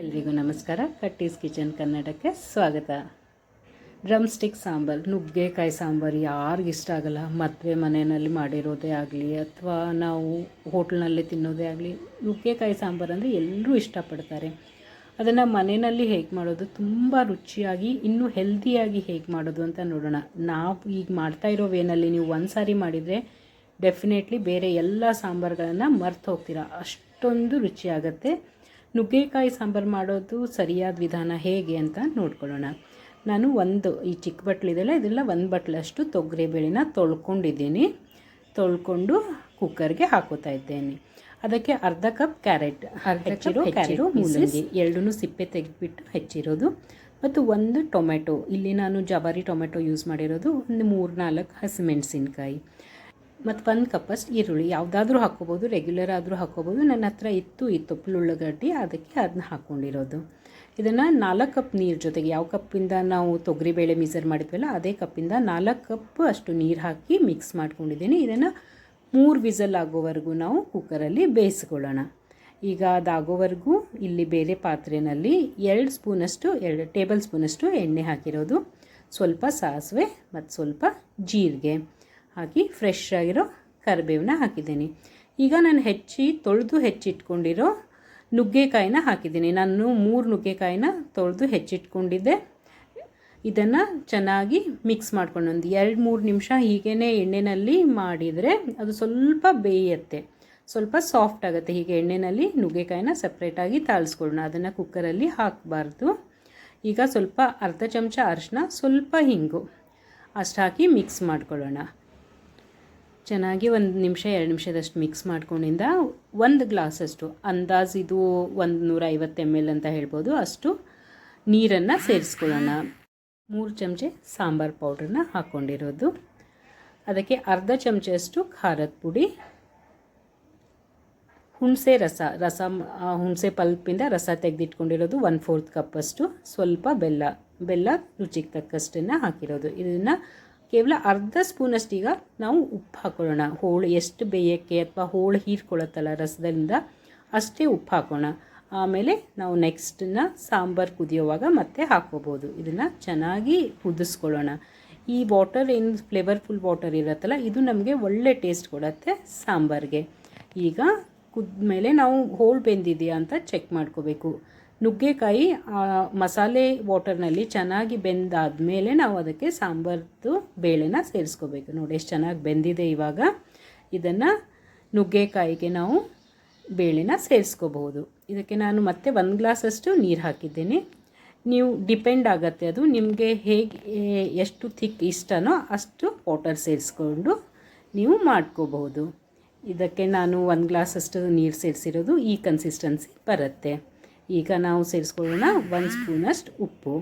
ಎಲ್ರಿಗೂ ನಮಸ್ಕಾರ. ಕಟ್ಟೀಸ್ ಕಿಚನ್ ಕನ್ನಡಕ್ಕೆ ಸ್ವಾಗತ. ಡ್ರಮ್ ಸ್ಟಿಕ್ ಸಾಂಬಾರು, ನುಗ್ಗೆಕಾಯಿ ಸಾಂಬಾರು ಯಾರಿಗೂ ಇಷ್ಟ ಆಗಲ್ಲ. ಮದುವೆ ಮನೆಯಲ್ಲಿ ಮಾಡಿರೋದೇ ಆಗಲಿ ಅಥವಾ ನಾವು ಹೋಟ್ಲ್ನಲ್ಲಿ ತಿನ್ನೋದೇ ಆಗಲಿ ನುಗ್ಗೆಕಾಯಿ ಸಾಂಬಾರು ಅಂದರೆ ಎಲ್ಲರೂ ಇಷ್ಟಪಡ್ತಾರೆ. ಅದನ್ನು ಮನೆಯಲ್ಲಿ ಹೇಗೆ ಮಾಡೋದು? ತುಂಬ ರುಚಿಯಾಗಿ, ಇನ್ನೂ ಹೆಲ್ದಿಯಾಗಿ ಹೇಗೆ ಮಾಡೋದು ಅಂತ ನೋಡೋಣ. ನಾವು ಈಗ ಮಾಡ್ತಾ ಇರೋ ವೇನಲ್ಲಿ ನೀವು ಒಂದು ಸಾರಿ ಮಾಡಿದರೆ ಡೆಫಿನೆಟ್ಲಿ ಬೇರೆ ಎಲ್ಲ ಸಾಂಬಾರುಗಳನ್ನು ಮರ್ತು ಹೋಗ್ತೀರಾ. ಅಷ್ಟೊಂದು ರುಚಿಯಾಗತ್ತೆ ನುಗ್ಗೆಕಾಯಿ ಸಾಂಬಾರು ಮಾಡೋದು ಸರಿಯಾದ ವಿಧಾನ ಹೇಗೆ ಅಂತ ನೋಡ್ಕೊಳ್ಳೋಣ. ನಾನು ಒಂದು ಈ ಚಿಕ್ಕ ಬಟ್ಲಿದೆಲ್ಲ ಇದೆಲ್ಲ ಒಂದು ಬಟ್ಲಷ್ಟು ತೊಗರಿಬೇಳೆನ ತೊಳ್ಕೊಂಡಿದ್ದೀನಿ. ತೊಳ್ಕೊಂಡು ಕುಕ್ಕರ್ಗೆ ಹಾಕೋತಾ ಇದ್ದೇನೆ. ಅದಕ್ಕೆ ಅರ್ಧ ಕಪ್ ಕ್ಯಾರೆಟ್ ಹೆಚ್ಚಿರೋ ಕ್ಯಾರೆಟು ಮೂಲಂಗಿ ಎರಡೂ ಸಿಪ್ಪೆ ತೆಗೆದುಬಿಟ್ಟು ಹೆಚ್ಚಿರೋದು. ಮತ್ತು ಒಂದು ಟೊಮೆಟೊ ಇಲ್ಲಿ ನಾನು ಜವಾರಿ ಟೊಮೆಟೊ ಯೂಸ್ ಮಾಡಿರೋದು ಒಂದು ಮೂರು ನಾಲ್ಕು ಹಸಿಮೆಣಸಿನ್ಕಾಯಿ. ಮತ್ತು ಒಂದು ಕಪ್ಪಷ್ಟು ಈರುಳ್ಳಿ ಯಾವುದಾದ್ರೂ ಹಾಕ್ಕೋಬೋದು ರೆಗ್ಯುಲರ್ ಆದರೂ ಹಾಕ್ಕೋಬೋದು. ನನ್ನ ಹತ್ರ ಇತ್ತು ಈ ಉಳ್ಳಗಡ್ಡಿ, ಅದಕ್ಕೆ ಅದನ್ನ ಹಾಕ್ಕೊಂಡಿರೋದು ಇದನ್ನು ನಾಲ್ಕು ಕಪ್ ನೀರು ಜೊತೆಗೆ ಯಾವ ಕಪ್ಪಿಂದ ನಾವು ತೊಗರಿಬೇಳೆ ಮಿಸರ್ ಮಾಡಿದ್ವಲ್ಲ, ಅದೇ ಕಪ್ಪಿಂದ ನಾಲ್ಕು ಕಪ್ ಅಷ್ಟು ನೀರು ಹಾಕಿ ಮಿಕ್ಸ್ ಮಾಡ್ಕೊಂಡಿದ್ದೀನಿ. ಇದನ್ನು ಮೂರು ವಿಸಲ್ ಆಗೋವರೆಗೂ ನಾವು ಕುಕ್ಕರಲ್ಲಿ ಬೇಯಿಸ್ಕೊಳ್ಳೋಣ. ಈಗ ಅದಾಗೋವರೆಗೂ ಇಲ್ಲಿ ಬೇರೆ ಪಾತ್ರೆಯಲ್ಲಿ ಎರಡು ಸ್ಪೂನಷ್ಟು, ಎರಡು ಟೇಬಲ್ ಸ್ಪೂನಷ್ಟು ಎಣ್ಣೆ ಹಾಕಿರೋದು. ಸ್ವಲ್ಪ ಸಾಸಿವೆ ಮತ್ತು ಸ್ವಲ್ಪ ಜೀರಿಗೆ. ಹಾಕಿ ಫ್ರೆಶ್ ಆಗಿರೋ ಕರಿಬೇವನ್ನ ಹಾಕಿದ್ದೀನಿ. ಈಗ ನಾನು ಹೆಚ್ಚಿ ತೊಳೆದು ಹೆಚ್ಚಿಟ್ಕೊಂಡಿರೋ ನುಗ್ಗೆಕಾಯಿನ ಹಾಕಿದ್ದೀನಿ. ನಾನು ಮೂರು ನುಗ್ಗೆಕಾಯಿನ ತೊಳೆದು ಹೆಚ್ಚಿಟ್ಕೊಂಡಿದ್ದೆ. ಇದನ್ನು ಚೆನ್ನಾಗಿ ಮಿಕ್ಸ್ ಮಾಡ್ಕೊಂಡು ಒಂದು ಎರಡು ಮೂರು ನಿಮಿಷ ಹೀಗೇ ಎಣ್ಣೆಯಲ್ಲಿ ಮಾಡಿದರೆ ಅದು ಸ್ವಲ್ಪ ಬೇಯುತ್ತೆ. ಸ್ವಲ್ಪ ಸಾಫ್ಟ್ ಆಗುತ್ತೆ. ಹೀಗೆ ಎಣ್ಣೆಯಲ್ಲಿ ನುಗ್ಗೆಕಾಯಿನ ಸಪ್ರೇಟಾಗಿ ತಾಳಿಸ್ಕೊಳ್ಳೋಣ. ಅದನ್ನು ಕುಕ್ಕರಲ್ಲಿ ಹಾಕಬಾರ್ದು. ಈಗ ಸ್ವಲ್ಪ ಅರ್ಧ ಚಮಚ ಅರಿಶಿನ, ಸ್ವಲ್ಪ ಹಿಂಗು. ಅಷ್ಟು ಹಾಕಿ ಮಿಕ್ಸ್ ಮಾಡ್ಕೊಳ್ಳೋಣ. ಚೆನ್ನಾಗಿ ಒಂದು ನಿಮಿಷ, ಎರಡು ನಿಮಿಷದಷ್ಟು ಮಿಕ್ಸ್ ಮಾಡ್ಕೊಂಡಿಂದ ಒಂದು ಗ್ಲಾಸಷ್ಟು ಅಂದಾಜು ಇದು ಒಂದು ನೂರ ಐವತ್ತು ಎಂ ಎಲ್ ಅಂತ ಹೇಳ್ಬೋದು. ಅಷ್ಟು ನೀರನ್ನು ಸೇರಿಸ್ಕೊಳ್ಳೋಣ. ಮೂರು ಚಮಚೆ ಸಾಂಬಾರು ಪೌಡ್ರನ್ನ ಹಾಕ್ಕೊಂಡಿರೋದು ಅದಕ್ಕೆ ಅರ್ಧ ಚಮಚಷ್ಟು ಖಾರದ ಪುಡಿ, ಹುಣಸೆ ರಸ ರಸ ಹುಣಸೆ ಪಲ್ಪಿಂದ ರಸ ತೆಗೆದಿಟ್ಕೊಂಡಿರೋದು ಒನ್ ಫೋರ್ತ್ ಕಪ್ಪಷ್ಟು ಸ್ವಲ್ಪ ಬೆಲ್ಲ ಬೆಲ್ಲ ರುಚಿಗೆ ತಕ್ಕಷ್ಟನ್ನು ಹಾಕಿರೋದು. ಇದನ್ನು ಕೇವಲ ಅರ್ಧ ಸ್ಪೂನಷ್ಟು ಈಗ ನಾವು ಉಪ್ಪು ಹಾಕೊಳ್ಳೋಣ. ಹೋಳು ಎಷ್ಟು ಬೇಯೋಕ್ಕೆ ಅಥವಾ ಹೋಳು ಹೀರ್ಕೊಳ್ಳುತ್ತಲ್ಲ ರಸದಿಂದ ಅಷ್ಟೇ ಉಪ್ಪು ಹಾಕೋಣ. ಆಮೇಲೆ ನಾವು ನೆಕ್ಸ್ಟನ್ನ ಸಾಂಬಾರು ಕುದಿಯೋವಾಗ ಮತ್ತೆ ಹಾಕ್ಕೋಬೋದು. ಇದನ್ನು ಚೆನ್ನಾಗಿ ಕುದಿಸ್ಕೊಳ್ಳೋಣ. ಈ ವಾಟರ್ ಏನು ಫ್ಲೇವರ್ಫುಲ್ ವಾಟರ್ ಇರುತ್ತಲ್ಲ, ಇದು ನಮಗೆ ಒಳ್ಳೆ ಟೇಸ್ಟ್ ಕೊಡುತ್ತೆ ಸಾಂಬಾರಿಗೆ. ಈಗ ಕುದ್ಮೇಲೆ ನಾವು ಹೋಳು ಬೆಂದಿದೆಯಾ ಅಂತ ಚೆಕ್ ಮಾಡ್ಕೋಬೇಕು. ನುಗ್ಗೆಕಾಯಿ ಮಸಾಲೆ ವಾಟರ್ನಲ್ಲಿ ಚೆನ್ನಾಗಿ ಬೆಂದಾದ ಮೇಲೆ ನಾವು ಅದಕ್ಕೆ ಸಾಂಬಾರ್ದು ಬೇಳೆನ ಸೇರಿಸ್ಕೋಬೇಕು. ನೋಡಿ ಎಷ್ಟು ಚೆನ್ನಾಗಿ ಬೆಂದಿದೆ ಇವಾಗ. ಇದನ್ನು ನುಗ್ಗೆಕಾಯಿಗೆ ನಾವು ಬೇಳೆನ ಸೇರಿಸ್ಕೋಬಹುದು. ಇದಕ್ಕೆ ನಾನು ಮತ್ತೆ ಒಂದು ಗ್ಲಾಸಷ್ಟು ನೀರು ಹಾಕಿದ್ದೀನಿ. ನೀವು ಡಿಪೆಂಡ್ ಆಗುತ್ತೆ ಅದು ನಿಮಗೆ ಹೇಗೆ, ಎಷ್ಟು ಥಿಕ್ ಇಷ್ಟನೋ ಅಷ್ಟು ವಾಟರ್ ಸೇರಿಸ್ಕೊಂಡು ನೀವು ಮಾಡ್ಕೋಬಹುದು. ಇದಕ್ಕೆ ನಾನು ಒಂದು ಗ್ಲಾಸಷ್ಟು ನೀರು ಸೇರಿಸಿರೋದು ಈ ಕನ್ಸಿಸ್ಟೆನ್ಸಿ ಬರುತ್ತೆ. ಈಗ ನಾವು ಸೇರಿಸ್ಕೊಳ್ಳೋಣ ಒಂದು ಸ್ಪೂನಷ್ಟು ಉಪ್ಪು.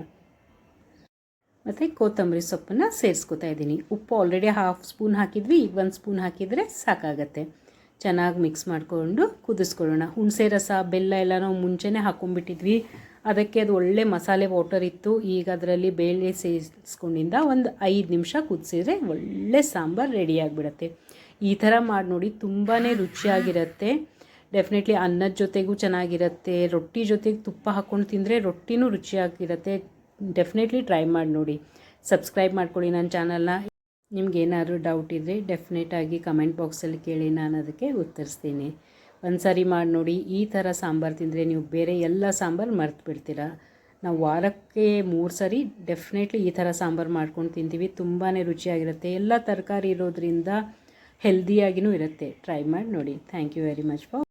ಮತ್ತು ಕೊತ್ತಂಬರಿ ಸೊಪ್ಪನ್ನು ಸೇರಿಸ್ಕೊತಾ ಇದ್ದೀನಿ. ಉಪ್ಪು ಆಲ್ರೆಡಿ ಹಾಫ್ ಸ್ಪೂನ್ ಹಾಕಿದ್ವಿ ಈಗ ಒಂದು ಸ್ಪೂನ್ ಹಾಕಿದರೆ ಸಾಕಾಗತ್ತೆ. ಚೆನ್ನಾಗಿ ಮಿಕ್ಸ್ ಮಾಡಿಕೊಂಡು ಕುದಿಸ್ಕೊಳ್ಳೋಣ. ಹುಣಸೆ ರಸ, ಬೆಲ್ಲ ಎಲ್ಲ ನಾವು ಮುಂಚೆನೇ ಹಾಕೊಂಡ್ಬಿಟ್ಟಿದ್ವಿ. ಅದಕ್ಕೆ ಅದು ಒಳ್ಳೆ ಮಸಾಲೆ ವಾಟರ್ ಇತ್ತು. ಈಗ ಅದರಲ್ಲಿ ಬೇಳೆ ಸೇರಿಸ್ಕೊಂಡಿಂದ ಒಂದು ಐದು ನಿಮಿಷ ಕುದಿಸಿದ್ರೆ ಒಳ್ಳೆ ಸಾಂಬಾರು ರೆಡಿ ಆಗಿಬಿಡತ್ತೆ. ಈ ಥರ ಮಾಡಿ ನೋಡಿ ತುಂಬಾ ರುಚಿಯಾಗಿರುತ್ತೆ. ಡೆಫಿನೆಟ್ಲಿ ಅನ್ನದ ಜೊತೆಗೂ ಚೆನ್ನಾಗಿರುತ್ತೆ, ರೊಟ್ಟಿ ಜೊತೆಗೆ ತುಪ್ಪ ಹಾಕ್ಕೊಂಡು ತಿಂದರೆ ರೊಟ್ಟಿನೂ ರುಚಿಯಾಗಿರುತ್ತೆ. ಡೆಫಿನೆಟ್ಲಿ ಟ್ರೈ ಮಾಡಿ ನೋಡಿ. ಸಬ್ಸ್ಕ್ರೈಬ್ ಮಾಡ್ಕೊಳ್ಳಿ ನನ್ನ ಚಾನಲ್ನ ನಿಮ್ಗೆ ಏನಾದರೂ ಡೌಟ್ ಇದ್ದರೆ ಡೆಫಿನೆಟಾಗಿ ಕಮೆಂಟ್ ಬಾಕ್ಸಲ್ಲಿ ಕೇಳಿ, ನಾನು ಅದಕ್ಕೆ ಉತ್ತರಿಸ್ತೀನಿ. ಒಂದು ಸಾರಿ ಮಾಡಿ ನೋಡಿ, ಈ ಥರ ಸಾಂಬಾರು ತಿಂದರೆ ನೀವು ಬೇರೆ ಎಲ್ಲ ಸಾಂಬಾರು ಮರ್ತು ಬಿಡ್ತೀರಾ? ನಾವು ವಾರಕ್ಕೆ ಮೂರು ಸಾರಿ ಡೆಫಿನೆಟ್ಲಿ ಈ ಥರ ಸಾಂಬಾರು ಮಾಡ್ಕೊಂಡು ತಿಂತೀವಿ ತುಂಬಾ ರುಚಿಯಾಗಿರುತ್ತೆ. ಎಲ್ಲ ತರಕಾರಿ ಇರೋದ್ರಿಂದ ಹೆಲ್ದಿಯಾಗಿಯೂ ಇರುತ್ತೆ. ಟ್ರೈ ಮಾಡಿ ನೋಡಿ. Thank you very much for